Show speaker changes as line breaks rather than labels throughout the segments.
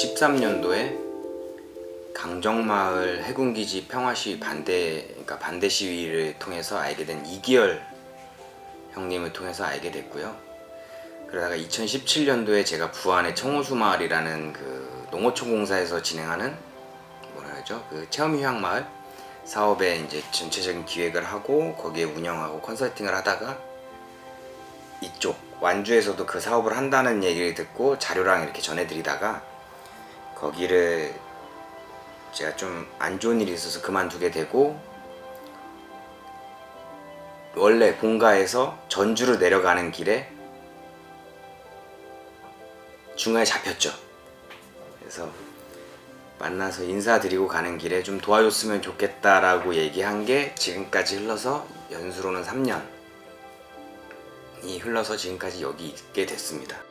완주에 오게 된건 2013년도에 강정마을 해군기지 평화시위 반대 그러니까 반대 시위를 통해서 알게 된 이기열 형님을 통해서 알게 됐고요. 그러다가 2017년도에 제가 부안의 청호수 마을이라는 그 농어촌 공사에서 진행하는 뭐라 하죠? 그 체험 휴양 마을 사업에 이제 전체적인 기획을 하고 거기에 운영하고 컨설팅을 하다가 이쪽 완주에서도 그 사업을 한다는 얘기를 듣고 자료랑 이렇게 전해드리다가 거기를 제가 좀 안 좋은 일이 있어서 그만두게 되고 원래 본가에서 전주로 내려가는 길에 중간에 잡혔죠. 그래서 만나서 인사드리고 가는 길에 좀 도와줬으면 좋겠다라고 얘기한 게 지금까지 흘러서 연수로는 3년 이 흘러서 지금까지 여기 있게 됐습니다.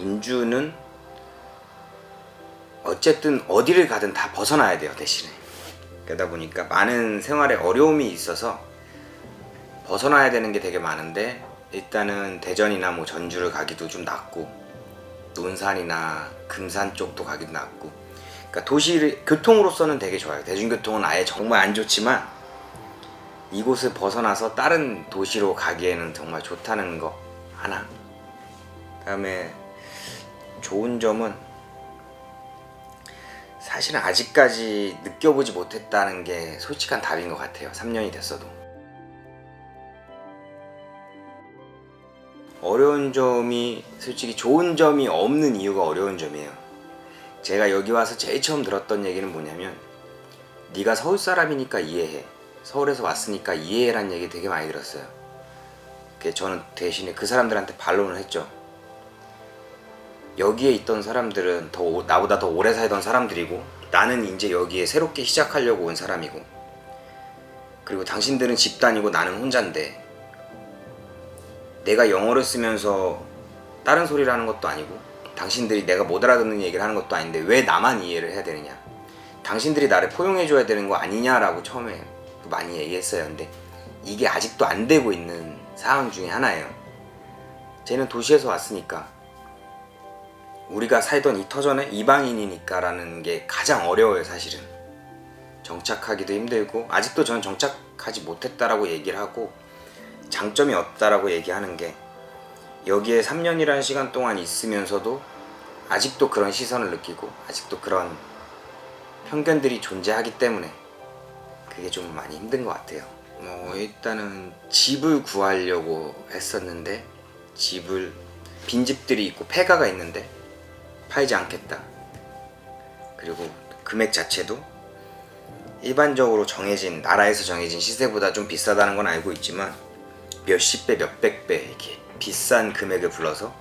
운주는 어쨌든 어디를 가든 다 벗어나야 돼요 대신에. 그러다 보니까 많은 생활에 어려움이 있어서 벗어나야 되는 게 되게 많은데 일단은 대전이나 뭐 전주를 가기도 좀 낫고 논산이나 금산 쪽도 가기도 낫고. 그러니까 도시를 교통으로서는 되게 좋아요. 대중교통은 아예 정말 안 좋지만 이곳을 벗어나서 다른 도시로 가기에는 정말 좋다는 거 하나. 그다음에 좋은 점은 사실은 아직까지 느껴보지 못했다는 게 솔직한 답인 것 같아요 3년이 됐어도 어려운 점이 솔직히 좋은 점이 없는 이유가 어려운 점이에요 제가 여기 와서 제일 처음 들었던 얘기는 뭐냐면 네가 서울 사람이니까 이해해 서울에서 왔으니까 이해해란 얘기 되게 많이 들었어요. 저는 대신에 그 사람들한테 반론을 했죠. 여기에 있던 사람들은 더 오- 나보다 더 오래 살던 사람들이고 나는 이제 여기에 새롭게 시작하려고 온 사람이고 그리고 당신들은 집단이고 나는 혼자인데 내가 영어를 쓰면서 다른 소리를 하는 것도 아니고 당신들이 내가 못 알아듣는 얘기를 하는 것도 아닌데 왜 나만 이해를 해야 되느냐 당신들이 나를 포용해줘야 되는 거 아니냐라고 처음에 많이 얘기했어요. 근데 이게 아직도 안 되고 있는 상황 중에 하나예요. 쟤는 도시에서 왔으니까 우리가 살던 이 터전에 이방인이니까라는 게 가장 어려워요, 사실은. 정착하기도 힘들고 아직도 저는 정착하지 못했다라고 얘기를 하고 장점이 없다라고 얘기하는 게 여기에 3년이라는 시간 동안 있으면서도 아직도 그런 시선을 느끼고 아직도 그런 편견들이 존재하기 때문에 그게 좀 많이 힘든 것 같아요. 뭐 일단은 집을 구하려고 했었는데 집을 빈집들이 있고 폐가가 있는데 팔지 않겠다. 그리고 금액 자체도 일반적으로 정해진 나라에서 정해진 시세보다 좀 비싸다는 건 알고 있지만 몇십 배, 몇백 배 이렇게 비싼 금액을 불러서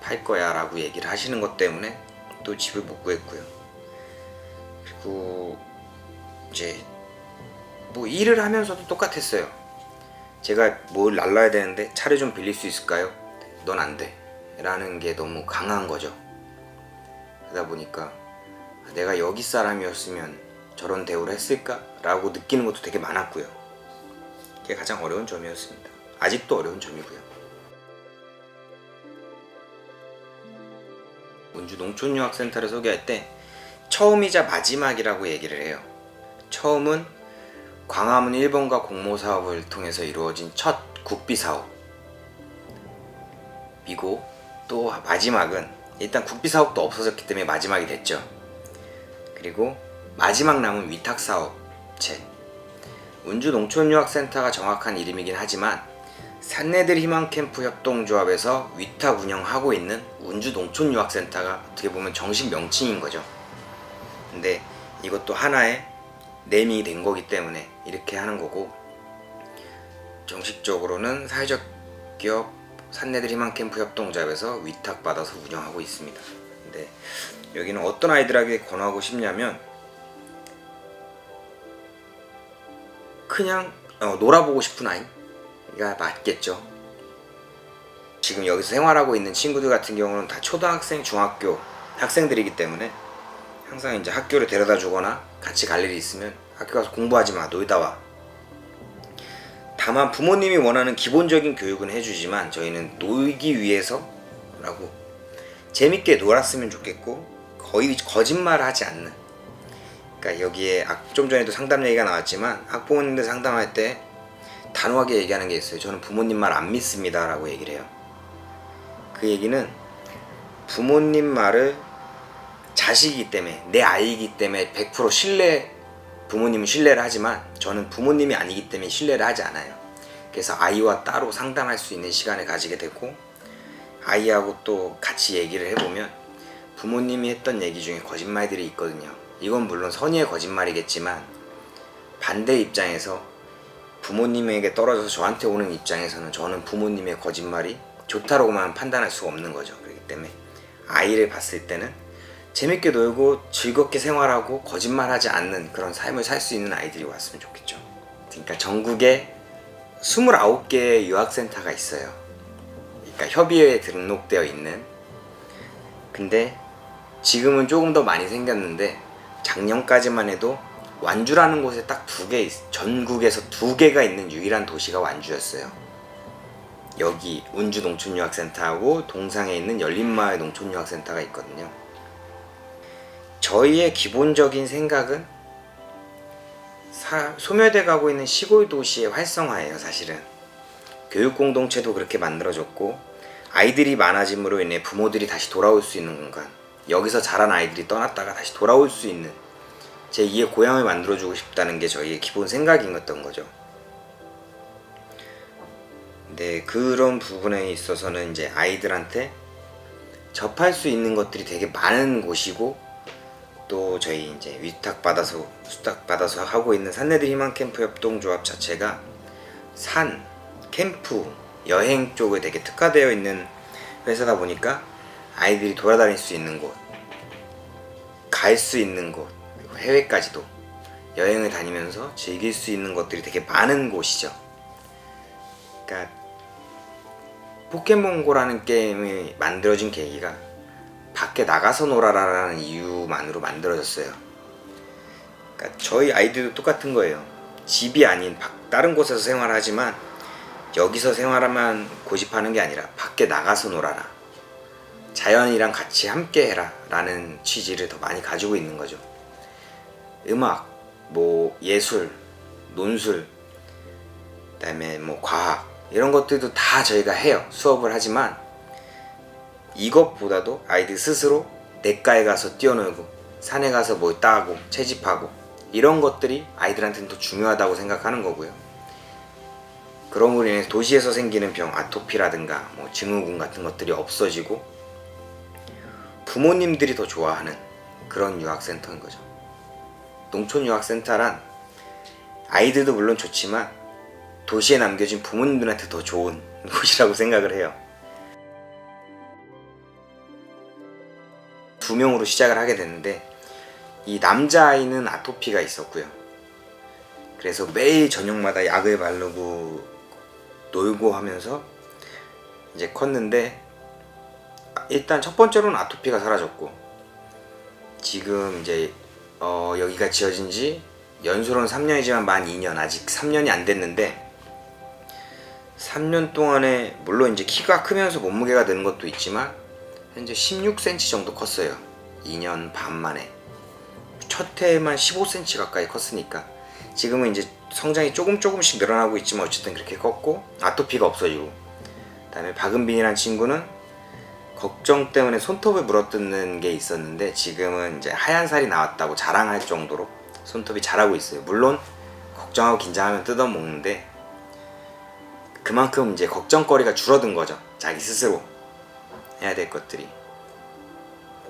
팔 거야 라고 얘기를 하시는 것 때문에 또 집을 못 구했고요. 그리고 이제 뭐 일을 하면서도 똑같았어요. 제가 뭘 날라야 되는데 차를 좀 빌릴 수 있을까요? 넌 안 돼. 라는 게 너무 강한 거죠. 그러다 보니까 내가 여기 사람이었으면 저런 대우를 했을까? 라고 느끼는 것도 되게 많았고요. 그게 가장 어려운 점이었습니다. 아직도 어려운 점이고요. 운주 농촌유학센터를 소개할 때 처음이자 마지막이라고 얘기를 해요. 처음은 광화문 1번가 공모 사업을 통해서 이루어진 첫 국비 사업. 이고 또 마지막은 일단 국비 사업도 없어졌기 때문에 마지막이 됐죠. 그리고 마지막 남은 위탁 사업체. 운주 농촌유학센터가 정확한 이름이긴 하지만 산내들 희망 캠프 협동조합에서 위탁 운영하고 있는 운주 농촌유학센터가 어떻게 보면 정식 명칭인 거죠. 근데 이것도 하나의 네임이 된 거기 때문에 이렇게 하는 거고 정식적으로는 사회적 기업 희망 캠프 협동조합에서 위탁받아서 운영하고 있습니다. 근데 여기는 어떤 아이들에게 권하고 싶냐면 그냥 어, 놀아보고 싶은 아이가 맞겠죠. 지금 여기서 생활하고 있는 친구들 같은 경우는 다 초등학생, 중학교 학생들이기 때문에 항상 이제 학교를 데려다 주거나 같이 갈 일이 있으면 학교 가서 공부하지 마 놀다 와 다만 부모님이 원하는 기본적인 교육은 해주지만 저희는 놀기 위해서라고 재밌게 놀았으면 좋겠고 거의 거짓말을 하지 않는 그러니까 여기에 악- 좀 전에도 상담 얘기가 나왔지만 학부모님들 상담할 때 단호하게 얘기하는 게 있어요. 저는 부모님 말 안 믿습니다 라고 얘기를 해요. 그 얘기는 부모님 말을 자식이기 때문에 내 아이이기 때문에 100% 신뢰 부모님은 신뢰를 하지만 저는 부모님이 아니기 때문에 신뢰를 하지 않아요. 그래서 아이와 따로 상담할 수 있는 시간을 가지게 되고 아이하고 또 같이 얘기를 해보면 부모님이 했던 얘기 중에 거짓말들이 있거든요. 이건 물론 선의의 거짓말이겠지만 반대 입장에서 부모님에게 떨어져서 저한테 오는 입장에서는 저는 부모님의 거짓말이 좋다라고만 판단할 수가 없는 거죠. 그렇기 때문에 아이를 봤을 때는 재밌게 놀고 즐겁게 생활하고 거짓말하지 않는 그런 삶을 살 수 있는 아이들이 왔으면 좋겠죠. 그러니까 전국에 29개의 유학센터가 있어요. 그러니까 협의회에 등록되어 있는. 근데 지금은 조금 더 많이 생겼는데 작년까지만 해도 완주라는 곳에 딱 두 개, 전국에서 두 개가 있는 유일한 도시가 완주였어요. 여기 운주 농촌유학센터하고 동상에 있는 열린마을 농촌유학센터가 있거든요. 저희의 기본적인 생각은 사- 소멸돼 가고 있는 시골 도시의 활성화예요, 사실은. 교육 공동체도 그렇게 만들어졌고 아이들이 많아짐으로 인해 부모들이 다시 돌아올 수 있는 공간. 여기서 자란 아이들이 떠났다가 다시 돌아올 수 있는 제 2의 고향을 만들어 주고 싶다는 게 저희의 기본 생각이었던 거죠. 네, 그런 부분에 있어서는 이제 아이들한테 접할 수 있는 것들이 되게 많은 곳이고 또 저희 이제 위탁 받아서 수탁 받아서 하고 있는 산내들 희망 캠프 협동조합 자체가 산, 캠프, 여행 쪽에 되게 특화되어 있는 회사다 보니까 아이들이 돌아다닐 수 있는 곳, 갈 수 있는 곳, 그리고 해외까지도 여행을 다니면서 즐길 수 있는 것들이 되게 많은 곳이죠. 그러니까 포켓몬고라는 게임이 만들어진 계기가 밖에 나가서 놀아라라는 이유만으로 만들어졌어요. 그러니까 저희 아이들도 똑같은 거예요. 집이 아닌 밖- 다른 곳에서 생활하지만 여기서 생활하면 고집하는 게 아니라 밖에 나가서 놀아라. 자연이랑 같이 함께 해라. 라는 취지를 더 많이 가지고 있는 거죠. 음악, 뭐 예술, 논술, 그다음에 뭐 과학 이런 것들도 다 저희가 해요. 수업을 하지만 이것보다도 아이들 스스로 냇가에 가서 뛰어놀고 산에 가서 뭘 따고 채집하고 이런 것들이 아이들한테는 더 중요하다고 생각하는 거고요. 그런 으로 인해서 도시에서 생기는 병, 아토피라든가 뭐 증후군 같은 것들이 없어지고 부모님들이 더 좋아하는 그런 유학센터인 거죠. 농촌 유학센터란 아이들도 물론 좋지만 도시에 남겨진 부모님들한테 더 좋은 곳이라고 생각을 해요. 두 명으로 시작을 하게 됐는데 이 남자아이는 아토피가 있었고요. 그래서 매일 저녁마다 약을 바르고 놀고 하면서 이제 컸는데 일단 첫 번째로는 아토피가 사라졌고 지금 이제 어 여기가 지어진 지 연수로는 3년이지만 만 2년 아직 3년이 안 됐는데 3년 동안에 물론 이제 키가 크면서 몸무게가 느는 것도 있지만 현재 16cm 정도 컸어요. 2년 반 만에. 첫 해에만 15cm 가까이 컸으니까 지금은 이제 성장이 조금 조금씩 늘어나고 있지만 어쨌든 그렇게 컸고 아토피가 없어지고 그다음에 박은빈이란 친구는 걱정 때문에 손톱을 물어뜯는 게 있었는데 지금은 이제 하얀 살이 나왔다고 자랑할 정도로 손톱이 자라고 있어요. 물론 걱정하고 긴장하면 뜯어 먹는데 그만큼 이제 걱정거리가 줄어든 거죠. 자기 스스로 해야 될 것들이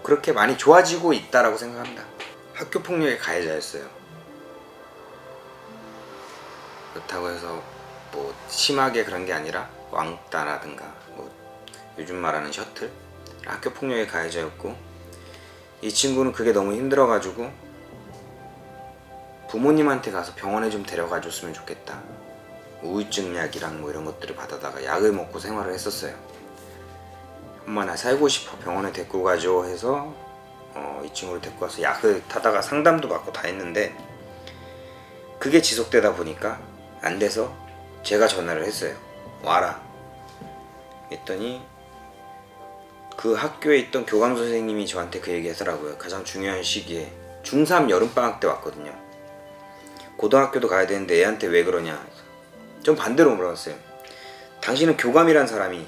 그렇게 많이 좋아지고 있다라고 생각합니다. 학교 폭력의 가해자였어요. 그렇다고 해서 뭐 심하게 그런 게 아니라 왕따라든가 뭐 요즘 말하는 셔틀 학교 폭력의 가해자였고 이 친구는 그게 너무 힘들어가지고 부모님한테 가서 병원에 좀 데려가 줬으면 좋겠다. 우울증 약이랑 뭐 이런 것들을 받아다가 약을 먹고 생활을 했었어요. 엄마 나 살고 싶어 병원에 데리고 가죠 해서 어, 이 친구를 데리고 와서 약을 타다가 상담도 받고 다 했는데 그게 지속되다 보니까 안 돼서 제가 전화를 했어요. 와라. 했더니 그 학교에 있던 교감 선생님이 저한테 그 얘기 하더라고요. 가장 중요한 시기에 중3 여름방학 때 왔거든요. 고등학교도 가야 되는데 애한테 왜 그러냐. 좀 반대로 물어봤어요. 당신은 교감이란 사람이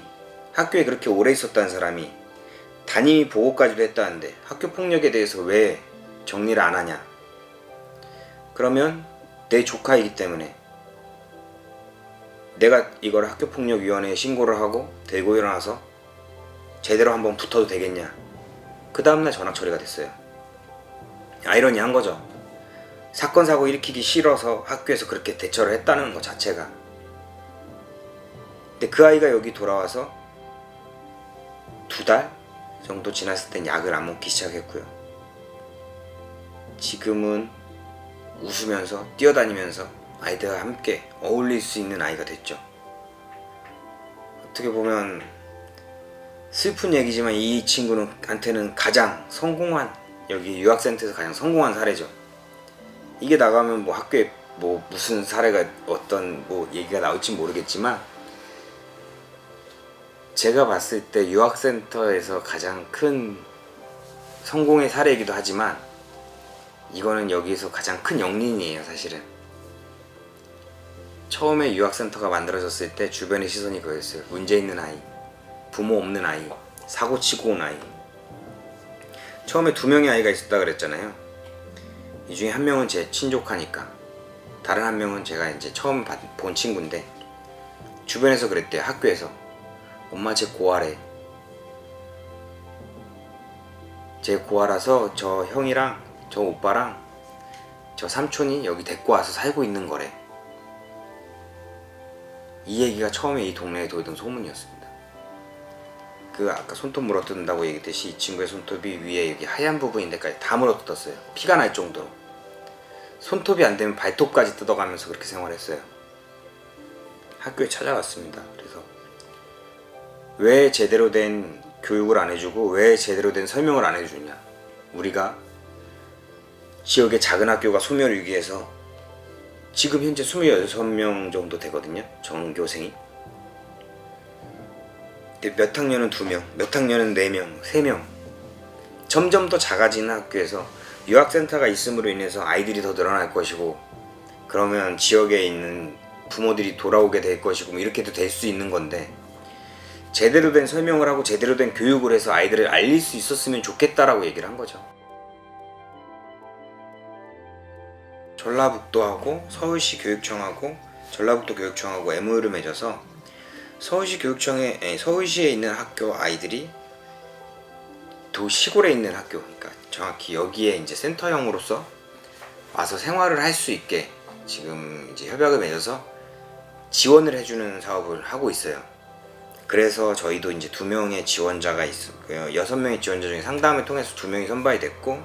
학교에 그렇게 오래 있었다는 사람이 담임이 보고까지도 했다는데 학교 폭력에 대해서 왜 정리를 안 하냐? 그러면 내 조카이기 때문에 내가 이걸 학교 폭력 위원회에 신고를 하고 들고 일어나서 제대로 한번 붙어도 되겠냐? 그 다음날 전학 처리가 됐어요. 아이러니한 거죠. 사건 사고 일으키기 싫어서 학교에서 그렇게 대처를 했다는 것 자체가. 근데 그 아이가 여기 돌아와서 두 달 정도 지났을 땐 약을 안 먹기 시작했고요. 지금은 웃으면서 뛰어다니면서 아이들과 함께 어울릴 수 있는 아이가 됐죠. 어떻게 보면 슬픈 얘기지만 이 친구는한테는 가장 성공한 여기 유학센터에서 가장 성공한 사례죠. 이게 나가면 뭐 학교에 뭐 무슨 사례가 어떤 뭐 얘기가 나올지 모르겠지만 제가 봤을 때 유학센터에서 가장 큰 성공의 사례이기도 하지만 이거는 여기에서 가장 큰 영린이에요 사실은. 처음에 유학센터가 만들어졌을 때 주변의 시선이 그거였어요. 문제 있는 아이 부모 없는 아이 사고 치고 온 아이. 처음에 두 명의 아이가 있었다 그랬잖아요. 이 중에 한 명은 제 친족하니까 다른 한 명은 제가 이제 처음 봤- 본 친구인데 주변에서 그랬대요 학교에서 엄마 제 고아래. 제 고아라서 저 형이랑 저 오빠랑 저 삼촌이 여기 데리고 와서 살고 있는 거래. 이 얘기가 처음에 이 동네에 돌던 소문이었습니다. 그 아까 손톱 물어뜯는다고 얘기했듯이 이 친구의 손톱이 위에 여기 하얀 부분인 데까지 다 물어뜯었어요. 피가 날 정도로. 손톱이 안 되면 발톱까지 뜯어가면서 그렇게 생활했어요. 학교에 찾아왔습니다. 그래서 왜 제대로 된 교육을 안 해주고 왜 제대로 된 설명을 안 해주냐? 우리가 지역의 작은 학교가 소멸 위기에서 지금 현재 26명 정도 되거든요 전교생이. 몇 학년은 2명 몇 학년은 4명 3명. 점점 더 작아지는 학교에서 유학센터가 있음으로 인해서 아이들이 더 늘어날 것이고 그러면 지역에 있는 부모들이 돌아오게 될 것이고 뭐 이렇게도 될 수 있는 건데 제대로 된 설명을 하고 제대로 된 교육을 해서 아이들을 알릴 수 있었으면 좋겠다라고 얘기를 한 거죠. 전라북도하고 서울시 교육청하고 전라북도 교육청하고 MOU를 맺어서 서울시 교육청에 서울시에 있는 학교 아이들이 도 시골에 있는 학교 그러니까 정확히 여기에 이제 센터형으로서 와서 생활을 할 수 있게 지금 이제 협약을 맺어서 지원을 해주는 사업을 하고 있어요. 그래서 저희도 이제 두 명의 지원자가 있고요. 여섯 명의 지원자 중에 상담을 통해서 두 명이 선발이 됐고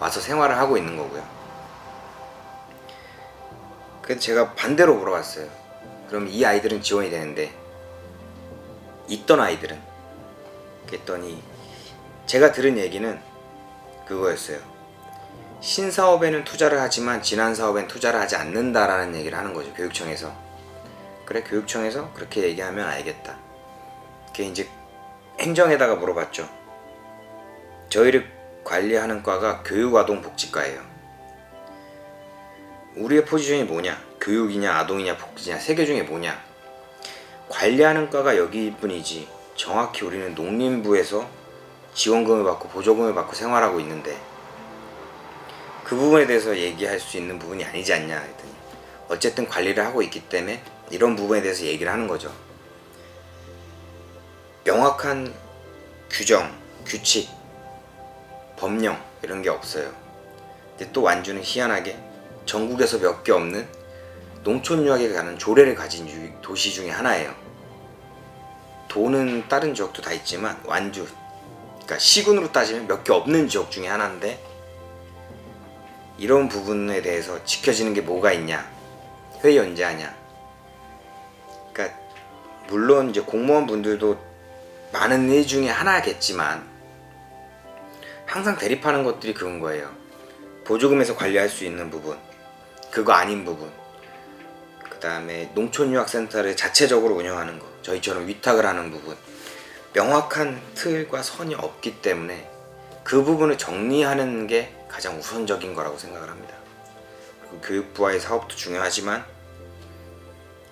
와서 생활을 하고 있는 거고요. 그래서 제가 반대로 물어봤어요. 그럼 이 아이들은 지원이 되는데 있던 아이들은 그랬더니 제가 들은 얘기는 그거였어요. 신사업에는 투자를 하지만 지난 사업엔 투자를 하지 않는다라는 얘기를 하는 거죠. 교육청에서. 그래 교육청에서 그렇게 얘기하면 알겠다. 그게 이제 행정에다가 물어봤죠. 저희를 관리하는 과가 교육아동복지과예요. 우리의 포지션이 뭐냐? 교육이냐, 아동이냐, 복지냐, 세 개 중에 뭐냐? 관리하는 과가 여기뿐이지. 정확히 우리는 농림부에서 지원금을 받고 보조금을 받고 생활하고 있는데 그 부분에 대해서 얘기할 수 있는 부분이 아니지 않냐 했더니 어쨌든 관리를 하고 있기 때문에 이런 부분에 대해서 얘기를 하는 거죠. 명확한 규정, 규칙, 법령 이런 게 없어요. 근데 또 완주는 희한하게 전국에서 몇 개 없는 농촌 유학에 가는 조례를 가진 유- 도시 중에 하나예요. 도는 다른 지역도 다 있지만 완주, 그러니까 시군으로 따지면 몇 개 없는 지역 중에 하나인데 이런 부분에 대해서 지켜지는 게 뭐가 있냐? 회의 언제 하냐? 그러니까 물론 이제 공무원 분들도 많은 일 중에 하나겠지만 항상 대립하는 것들이 그런 거예요. 보조금에서 관리할 수 있는 부분, 그거 아닌 부분. 그 그다음에 농촌유학센터를 자체적으로 운영하는 거 저희처럼 위탁을 하는 부분 명확한 틀과 선이 없기 때문에 그 부분을 정리하는 게 가장 우선적인 거라고 생각을 합니다. 교육부와의 사업도 중요하지만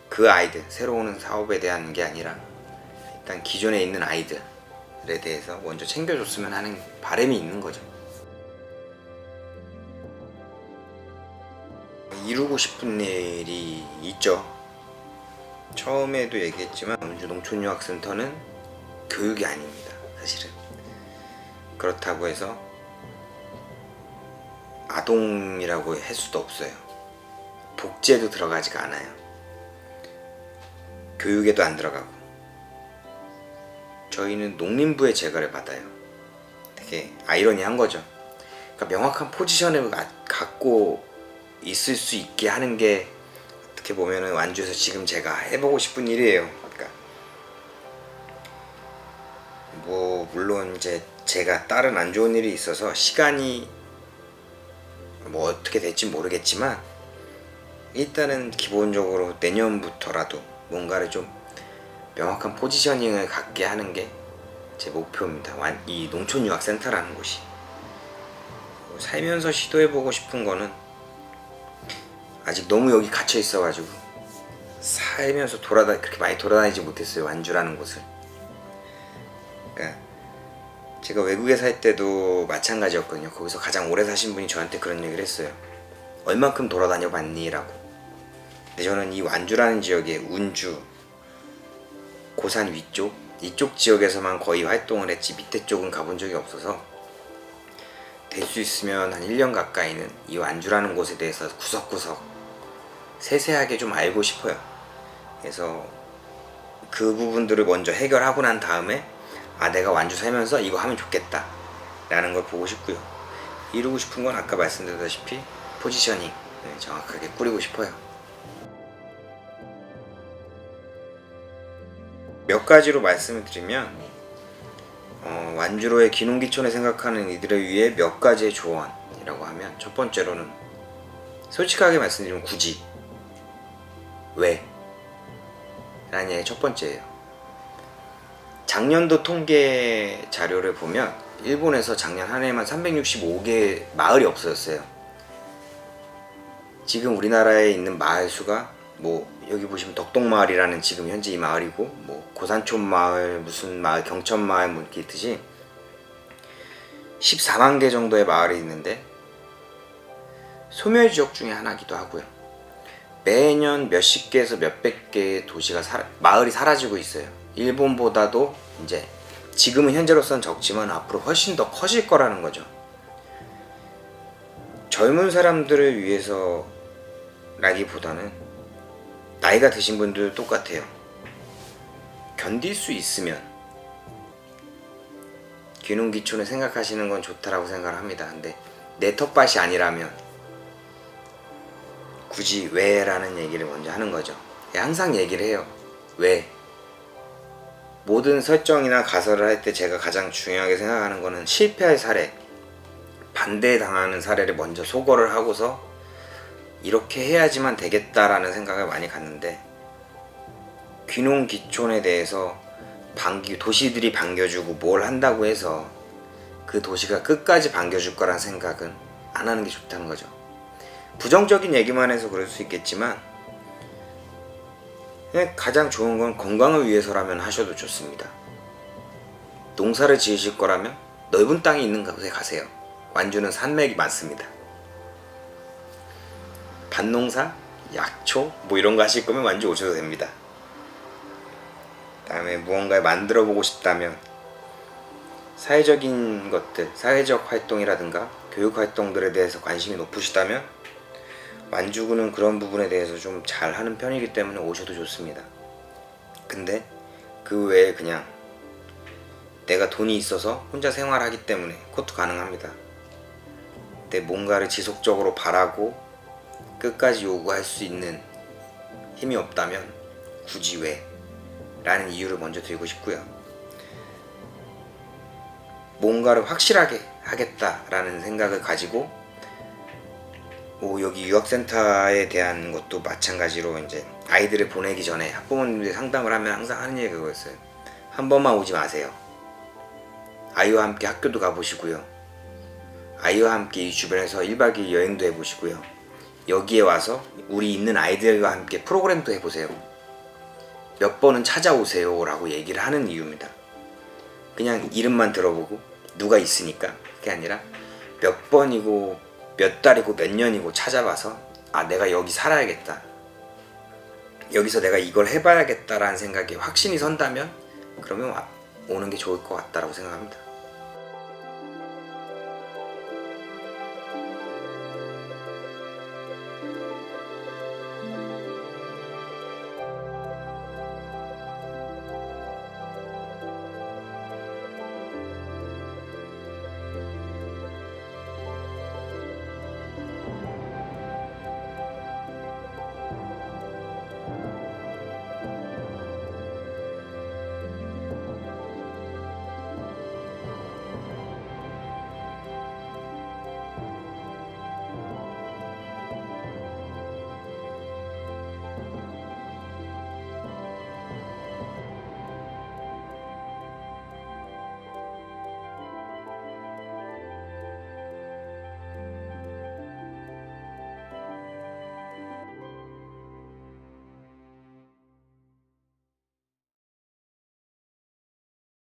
그 아이들 새로 오는 사업에 대한 게 아니라 일단 기존에 있는 아이들에 대해서 먼저 챙겨줬으면 하는 바람이 있는 거죠. 이루고 싶은 일이 있죠. 처음에도 얘기했지만 원주 농촌유학센터는 교육이 아닙니다. 사실은 그렇다고 해서 아동이라고 할 수도 없어요. 복지에도 들어가지가 않아요. 교육에도 안 들어가고 저희는 농림부의 재가를 받아요. 되게 아이러니한 거죠. 그러니까 명확한 포지션을 가- 갖고 있을 수 있게 하는 게 어떻게 보면은 완주에서 지금 제가 해보고 싶은 일이에요. 그러니까 뭐 물론 이제 제가 다른 안 좋은 일이 있어서 시간이 뭐 어떻게 될지 모르겠지만 일단은 기본적으로 내년부터라도 뭔가를 좀 명확한 포지셔닝을 갖게 하는 게 제 목표입니다. 완- 이 농촌유학센터라는 곳이 살면서 시도해보고 싶은 거는 아직 너무 여기 갇혀 있어가지고 살면서 돌아다 그렇게 많이 돌아다니지 못했어요 완주라는 곳을. 그러니까 제가 외국에 살 때도 마찬가지였거든요. 거기서 가장 오래 사신 분이 저한테 그런 얘기를 했어요. 얼만큼 돌아다녀 봤니라고. 근데 저는 이 완주라는 지역에 운주, 고산 위쪽 이쪽 지역에서만 거의 활동을 했지 밑에 쪽은 가본 적이 없어서 될 수 있으면 한 1년 가까이는 이 완주라는 곳에 대해서 구석구석 세세하게 좀 알고 싶어요. 그래서 그 부분들을 먼저 해결하고 난 다음에 아 내가 완주 살면서 이거 하면 좋겠다 라는 걸 보고 싶고요. 이루고 싶은 건 아까 말씀드렸다시피 포지셔닝 네, 정확하게 꾸리고 싶어요. 몇 가지로 말씀을 드리면 어, 완주로의 기농기촌에 생각하는 이들을 위해 몇 가지의 조언이라고 하면 첫 번째로는 솔직하게 말씀드리면 굳이 왜? 라는 얘기 첫 번째예요. 작년도 통계 자료를 보면 일본에서 작년 한 해만 365개 마을이 없어졌어요. 지금 우리나라에 있는 마을 수가 뭐 여기 보시면 덕동마을이라는 지금 현재 이 마을이고 뭐 고산촌 마을 무슨 마을 경천 마을 뭐 이렇게 있듯이 14만 개 정도의 마을이 있는데 소멸 지역 중에 하나기도 하고요. 매년 몇십 개에서 몇백 개의 도시가 사- 마을이 사라지고 있어요. 일본보다도 이제 지금은 현재로서는 적지만 앞으로 훨씬 더 커질 거라는 거죠. 젊은 사람들을 위해서라기보다는 나이가 드신 분들도 똑같아요. 견딜 수 있으면 귀농귀촌을 생각하시는 건 좋다라고 생각을 합니다. 근데 내 텃밭이 아니라면 굳이 왜라는 얘기를 먼저 하는 거죠. 항상 얘기를 해요. 왜? 모든 설정이나 가설을 할 때 제가 가장 중요하게 생각하는 거는 실패할 사례, 반대당하는 사례를 먼저 소거를 하고서 이렇게 해야지만 되겠다라는 생각을 많이 갖는데 귀농 귀촌에 대해서 반기 도시들이 반겨주고 뭘 한다고 해서 그 도시가 끝까지 반겨줄 거란 생각은 안 하는 게 좋다는 거죠. 부정적인 얘기만 해서 그럴 수 있겠지만 그냥 가장 좋은 건 건강을 위해서라면 하셔도 좋습니다. 농사를 지으실 거라면 넓은 땅이 있는 곳에 가세요. 완주는 산맥이 많습니다. 밭농사, 약초 뭐 이런 거 하실 거면 완주 오셔도 됩니다. 다음에 무언가를 만들어 보고 싶다면 사회적인 것들, 사회적 활동이라든가 교육 활동들에 대해서 관심이 높으시다면 완주군은 그런 부분에 대해서 좀 잘하는 편이기 때문에 오셔도 좋습니다. 근데 그 외에 그냥 내가 돈이 있어서 혼자 생활하기 때문에 그것도 가능합니다. 근데 뭔가를 지속적으로 바라고 끝까지 요구할 수 있는 힘이 없다면 굳이 왜? 라는 이유를 먼저 드리고 싶고요. 뭔가를 확실하게 하겠다라는 생각을 가지고 뭐 여기 유학센터에 대한 것도 마찬가지로 이제 아이들을 보내기 전에 학부모님들 상담을 하면 항상 하는 얘기가 그거였어요. 한 번만 오지 마세요. 아이와 함께 학교도 가보시고요. 아이와 함께 이 주변에서 1박 2일 여행도 해보시고요. 여기에 와서 우리 있는 아이들과 함께 프로그램도 해보세요. 몇 번은 찾아오세요 라고 얘기를 하는 이유입니다. 그냥 이름만 들어보고 누가 있으니까 그게 아니라 몇 번이고 몇 달이고 몇 년이고 찾아봐서 아 내가 여기 살아야겠다 여기서 내가 이걸 해봐야겠다라는 생각에 확신이 선다면 그러면 와- 오는 게 좋을 것 같다라고 생각합니다